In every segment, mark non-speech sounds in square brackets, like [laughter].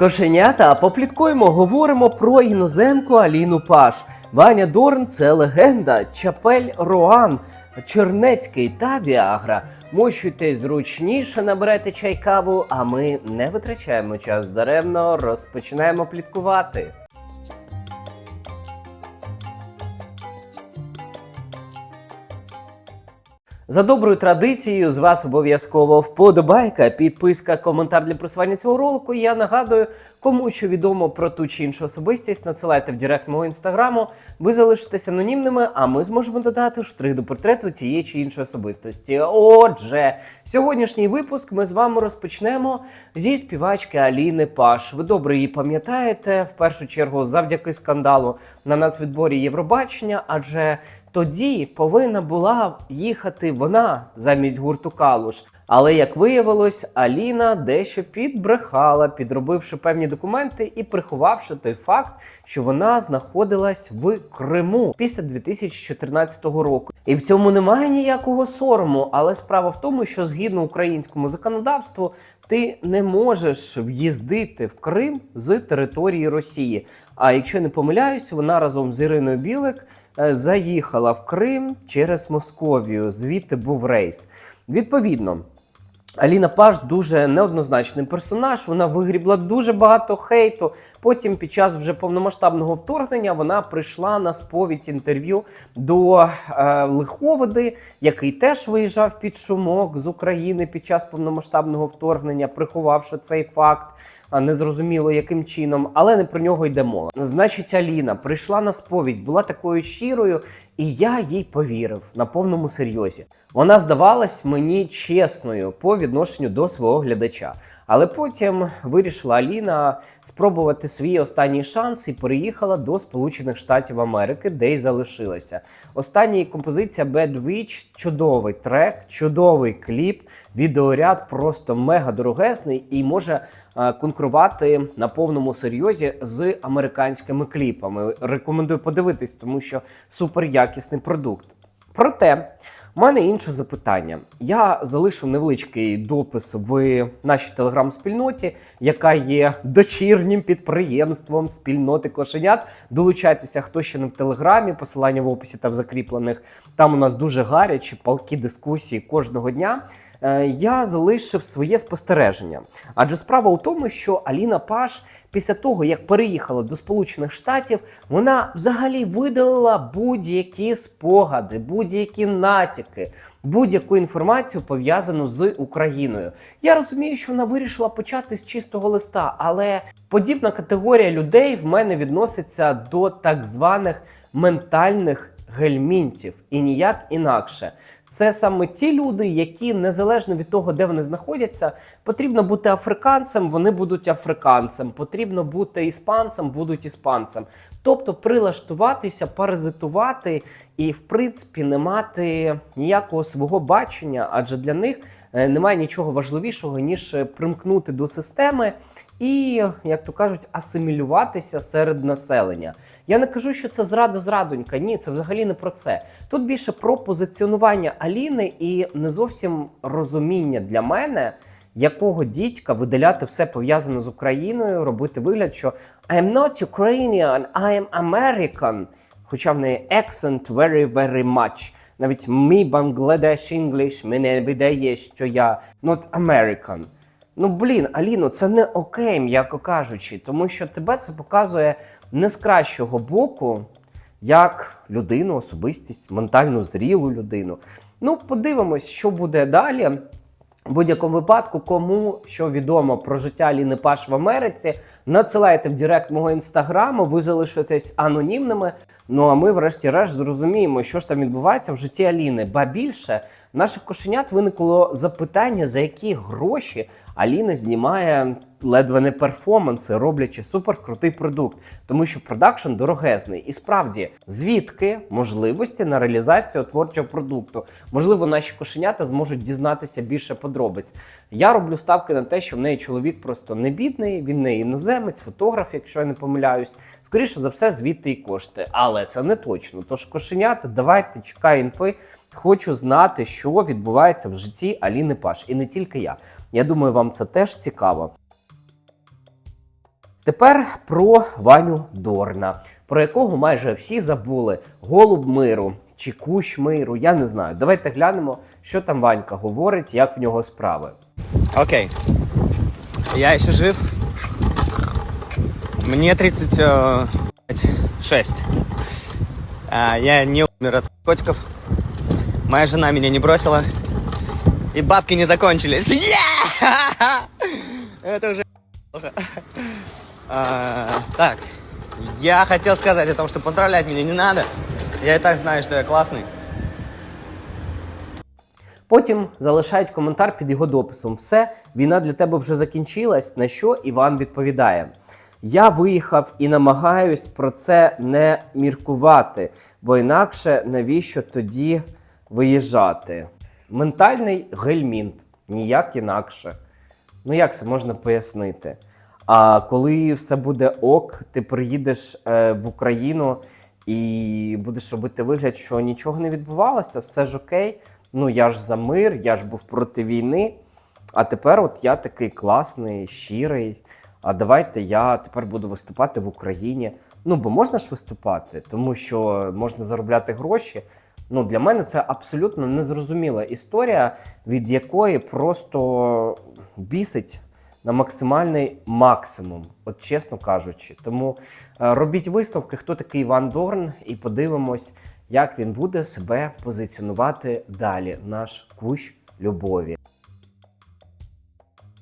Кошенята, попліткуємо, говоримо про іноземку Аліну Паш. Ваня Дорн це легенда, Чапель Роан, Чернецький та Віагра. Мощуйте зручніше, наберете чай каву, а ми не витрачаємо час даремно, розпочинаємо пліткувати. За доброю традицією, з вас обов'язково вподобайка, підписка, коментар для просування цього ролику. Я нагадую, кому що відомо про ту чи іншу особистість, надсилайте в директ мого інстаграму. Ви залишитесь анонімними, а ми зможемо додати штрих до портрету цієї чи іншої особистості. Отже, сьогоднішній випуск ми з вами розпочнемо зі співачки Аліни Паш. Ви добре її пам'ятаєте в першу чергу завдяки скандалу на нацвідборі Євробачення, адже тоді повинна була їхати вона замість гурту Калуш. Але як виявилось, Аліна дещо підбрехала, підробивши певні документи і приховавши той факт, що вона знаходилась в Криму після 2014 року. І в цьому немає ніякого сорому. Але справа в тому, що згідно українському законодавству ти не можеш в'їздити в Крим з території Росії. А якщо не помиляюсь, вона разом з Іриною Білик заїхала в Крим через Московію. Звідти був рейс. Відповідно. Аліна Паш дуже неоднозначний персонаж. Вона вигрібла дуже багато хейту. Потім, під час вже повномасштабного вторгнення, вона прийшла на сповідь інтерв'ю до е, Лиховоди, який теж виїжджав під шумок з України під час повномасштабного вторгнення, приховавши цей факт. Незрозуміло яким чином, але не про нього йде мова. Значить, Аліна прийшла на сповідь, була такою щирою, і я їй повірив на повному серйозі. Вона здавалась мені чесною по відношенню до свого глядача. Але потім вирішила Аліна спробувати свій останній шанс і переїхала до Сполучених Штатів Америки, де й залишилася. Остання композиція Bad Witch – чудовий трек, чудовий кліп, відеоряд просто мега дорогесний і може конкурувати на повному серйозі з американськими кліпами. Рекомендую подивитись, тому що супер якісний продукт. Проте. У мене інше запитання. Я залишив невеличкий допис в нашій телеграм-спільноті, яка є дочірнім підприємством спільноти кошенят. Долучайтеся, хто ще не в телеграмі, посилання в описі та в закріплених. Там у нас дуже гарячі палкі дискусії кожного дня. Е, Я залишив своє спостереження. Адже справа у тому, що Аліна Паш після того, як переїхала до Сполучених Штатів, вона взагалі видалила будь-які спогади, будь-які натяки, будь-яку інформацію пов'язану з Україною. Я розумію, що вона вирішила почати з чистого листа, але подібна категорія людей в мене відноситься до так званих ментальних гельмінтів і ніяк інакше. Це саме ті люди, які незалежно від того, де вони знаходяться, потрібно бути африканцем, вони будуть африканцем. Потрібно бути іспанцем, будуть іспанцем. Тобто прилаштуватися, паразитувати і, в принципі, не мати ніякого свого бачення, адже для них е, немає нічого важливішого ніж е, примкнути до системи і, як то кажуть, асимілюватися серед населення. Я не кажу, що це зрада зрадонька. Ні, це взагалі не про це. Тут більше про позиціонування Аліни і не зовсім розуміння для мене. Якого дідька видаляти все пов'язане з Україною, робити вигляд, що I'm not Ukrainian, I am American. Хоча в неї accent very, very much. Навіть мій Bangladesh English мене видає, що я not American. Ну блін, Аліно, це не окей, м'яко кажучи, тому що тебе це показує не з кращого боку, як людину, особистість, ментально зрілу людину. Ну, подивимось, що буде далі. В будь-якому випадку, кому що відомо про життя Аліни Паш в Америці, надсилайте в Директ мого інстаграму, ви залишитесь анонімними. Ну а ми, врешті-решт, зрозуміємо, що ж там відбувається в житті Аліни. Ба більше наших кошенят виникло запитання, за які гроші Аліна знімає ледве не перформанси, роблячи суперкрутий продукт, тому що продакшн дорогезний. І справді, звідки можливості на реалізацію творчого продукту? Можливо, наші кошенята зможуть дізнатися більше подробиць. Я роблю ставки на те, що в неї чоловік просто не бідний, він не іноземець, фотограф, якщо я не помиляюсь. Скоріше за все, звідти і кошти. Але це не точно. Тож кошенята, давайте чекай інфи. Хочу знати, що відбувається в житті Аліни Паш, і не тільки я. Я думаю, вам це теж цікаво. Тепер про Ваню Дорна, про якого майже всі забули. Голуб миру чи кущ миру, я не знаю. Давайте глянемо, що там Ванька говорить, як в нього справи. Окей. Я еще жив. Мне 36. Я не умер от котиков. Моя жена меня не бросила. И бабки не закончились. Yeah! Это уже плохо. А, Так, я хотел сказать о том, что поздравлять меня не надо. Я и так знаю, что я классный. Потім залишають коментар під його дописом. Все, війна для тебе вже закінчилась. На що Іван відповідає: Я виїхав і намагаюсь про це не міркувати, бо інакше навіщо тоді виїжджати? Ментальний гельмінт, ніяк інакше. Ну як це можна пояснити? А коли все буде ок, ти приїдеш е, в Україну і будеш робити вигляд, що нічого не відбувалося, все ж окей. Ну я ж за мир, я ж був проти війни. А тепер от я такий класний, щирий. А давайте я тепер буду виступати в Україні. Ну, бо можна ж виступати, тому що можна заробляти гроші. Ну, для мене це абсолютно незрозуміла історія, від якої просто бісить на максимальний максимум, от чесно кажучи. Тому е, робіть висновки, хто такий Іван Дорн, і подивимось, як він буде себе позиціонувати далі. Наш кущ любові.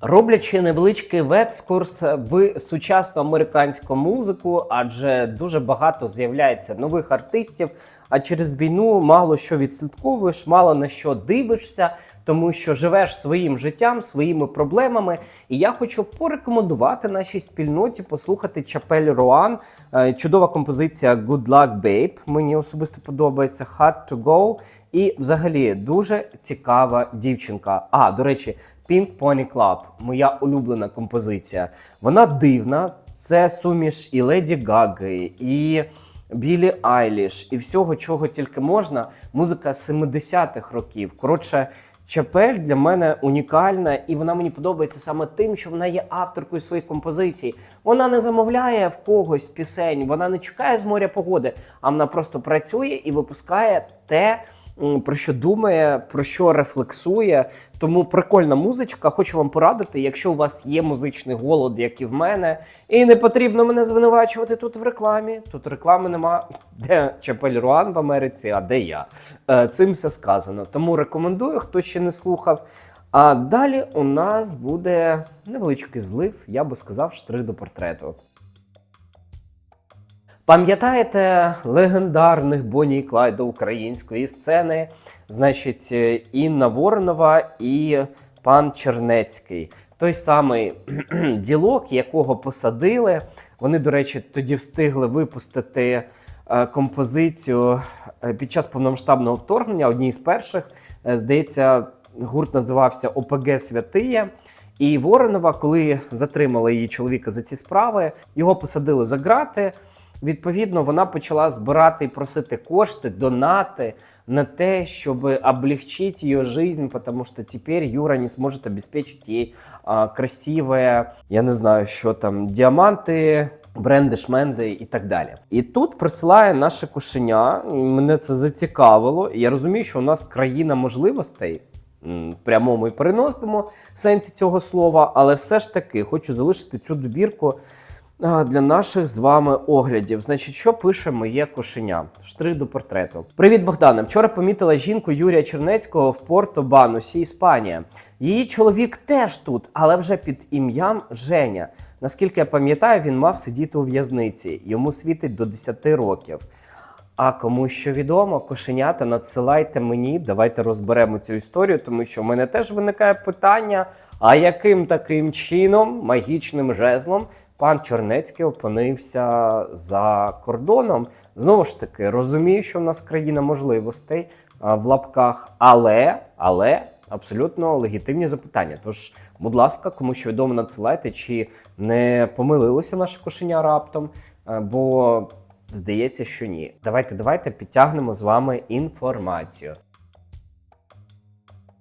Роблячи невеличкий екскурс в сучасну американську музику, адже дуже багато з'являється нових артистів. А через війну мало що відслідковуєш, мало на що дивишся, тому що живеш своїм життям, своїми проблемами. І я хочу порекомендувати нашій спільноті послухати Чапель Руан. Е, Чудова композиція Good Luck Babe. Мені особисто подобається Hard to Go. І взагалі дуже цікава дівчинка. А, до речі, Pink Pony Club, моя улюблена композиція. Вона дивна. Це суміш і Леді Гаги, і Білі Айліш, і всього, чого тільки можна. Музика 70-х років. Коротше, Чапель для мене унікальна, і вона мені подобається саме тим, що вона є авторкою своїх композицій. Вона не замовляє в когось пісень, вона не чекає з моря погоди, а вона просто працює і випускає те. Про що думає, про що рефлексує. Тому прикольна музичка. Хочу вам порадити, якщо у вас є музичний голод, як і в мене, і не потрібно мене звинувачувати тут в рекламі. Тут реклами нема. Де Чапель Руан в Америці, а де я? Е, Цим все сказано. Тому рекомендую, хто ще не слухав. А далі у нас буде невеличкий злив, я би сказав, штрих до портрету. Пам'ятаєте легендарних Бонні і Клайда української сцени? Значить, е, Інна Воронова і пан Чернецький. Той самий [clears throat] ділок, якого посадили. Вони, до речі, тоді встигли випустити е, композицію е, під час повномасштабного вторгнення, одній з перших. Здається, гурт називався ОПГ Святиє. І Воронова, коли затримали її чоловіка за ці справи, його посадили за ґрати. Відповідно, вона почала збирати і просити кошти, донати на те, щоб облегчить ее жизнь, потому что теперь Юра не сможет обеспечить ей а, красивые, я не знаю, що там, діаманти, бренди, шменди і так далі. І тут присилає наше кошеня. Мене це зацікавило. Я розумію, що у нас країна можливостей. Прямому і переносному сенсі цього слова, але все ж таки хочу залишити цю добірку для наших з вами оглядів. Значить, що пише моє кошеня? Штрих до портрету. Привіт, Богдане. Вчора помітила жінку Юрія Чернецького в Порто Банусі, Іспанія. Її чоловік теж тут, але вже під ім'ям Женя. Наскільки я пам'ятаю, він мав сидіти у в'язниці. Йому світить до 10 років. А кому що відомо, кошенята, надсилайте мені, давайте розберемо цю історію, тому що в мене теж виникає питання: а яким таким чином, магічним жезлом, пан Чернецький опинився за кордоном? Знову ж таки, розумію, що в нас країна можливостей в лапках, але, але. Абсолютно легітимні запитання. Тож, будь ласка, кому що відомо надсилайте, чи не помилилося наше кошеня раптом, бо Здається, що ні. Давайте, давайте підтягнемо з вами інформацію.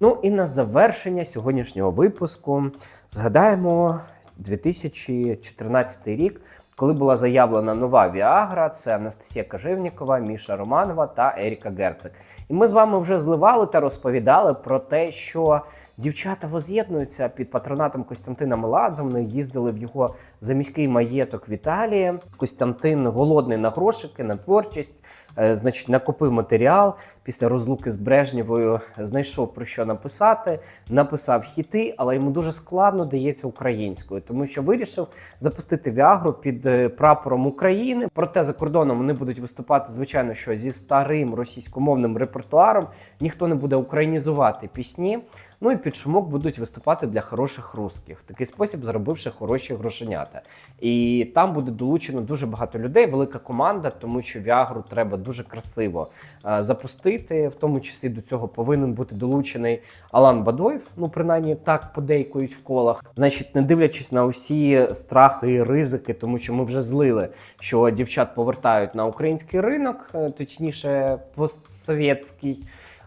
Ну і на завершення сьогоднішнього випуску згадаємо 2014 рік. Коли була заявлена нова Віагра, це Анастасія Кажевнікова, Міша Романова та Еріка Герцик. І ми з вами вже зливали та розповідали про те, що дівчата воз'єднуються під патронатом Костянтина Меладзе. Вони їздили в його заміський маєток в Італії. Костянтин голодний на грошики, на творчість, е, значить, накопив матеріал. Після розлуки з Брежнєвою знайшов про що написати, написав хіти, але йому дуже складно дається українською, тому що вирішив запустити Віагру під е, прапором України. Проте за кордоном вони будуть виступати, звичайно, що зі старим російськомовним репертуаром ніхто не буде українізувати пісні. Ну і під шумок будуть виступати для хороших русських. В такий спосіб заробивши хороші грошенята. І там буде долучено дуже багато людей, велика команда, тому що Віагру треба дуже красиво е, запустити. В тому числі до цього повинен бути долучений Алан Бадоєв. Ну, принаймні так подейкують в колах. Значить, не дивлячись на усі страхи і ризики, тому що ми вже злили, що дівчат повертають на український ринок, е, точніше, постсовєтський.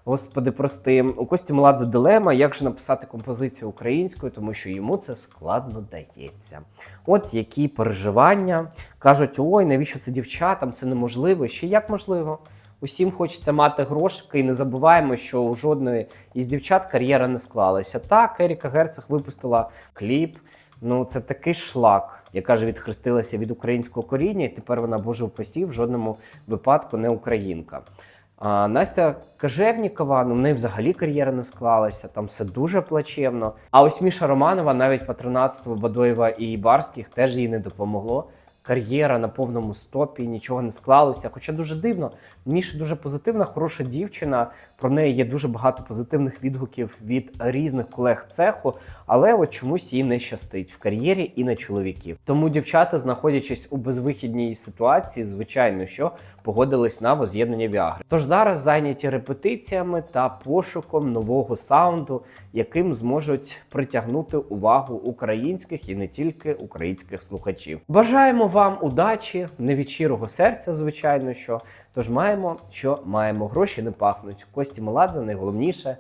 Господи, прости, у Кості Меладзе дилема, як же написати композицію українською, тому що йому це складно дається. От які переживання кажуть: ой, навіщо це дівчатам? Це неможливо. Ще як можливо? Усім хочеться мати грошики, і не забуваємо, що у жодної із дівчат кар'єра не склалася. Так, Еріка Герцог випустила кліп. Ну, це такий шлак, яка ж відхрестилася від українського коріння, і тепер вона боже упасі, в жодному випадку не українка. А Настя Кажевнікова, ну в неї взагалі кар'єра не склалася, там все дуже плачевно. А ось Міша Романова, навіть патронатство Бадоєва і Барських теж їй не допомогло. Кар'єра на повному стопі, нічого не склалося. Хоча дуже дивно, Міша дуже позитивна, хороша дівчина. Про неї є дуже багато позитивних відгуків від різних колег цеху, але от чомусь їй не щастить в кар'єрі і на чоловіків. Тому дівчата, знаходячись у безвихідній ситуації, звичайно, що погодились на воз'єднання Віагри. Тож зараз зайняті репетиціями та пошуком нового саунду, яким зможуть притягнути увагу українських і не тільки українських слухачів. Бажаємо вам удачі, не від щирого серця, звичайно, що тож маємо, що маємо. Гроші не пахнуть. Кості Меладзе найголовніше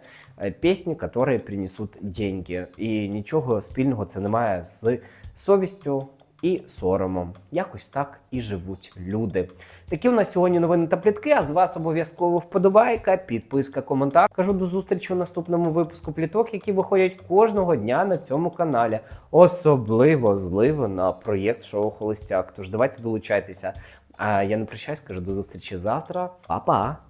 пісні, які принесуть деньги. І нічого спільного це немає з совістю. І соромом. Якось так і живуть люди. Такі у нас сьогодні новини та плітки. А з вас обов'язково вподобайка, підписка, коментар. Кажу до зустрічі у наступному випуску пліток, які виходять кожного дня на цьому каналі. Особливо зливо на проєкт шоу Холостяк. Тож давайте долучайтеся. А я не прощаюсь, кажу до зустрічі завтра. Па-па!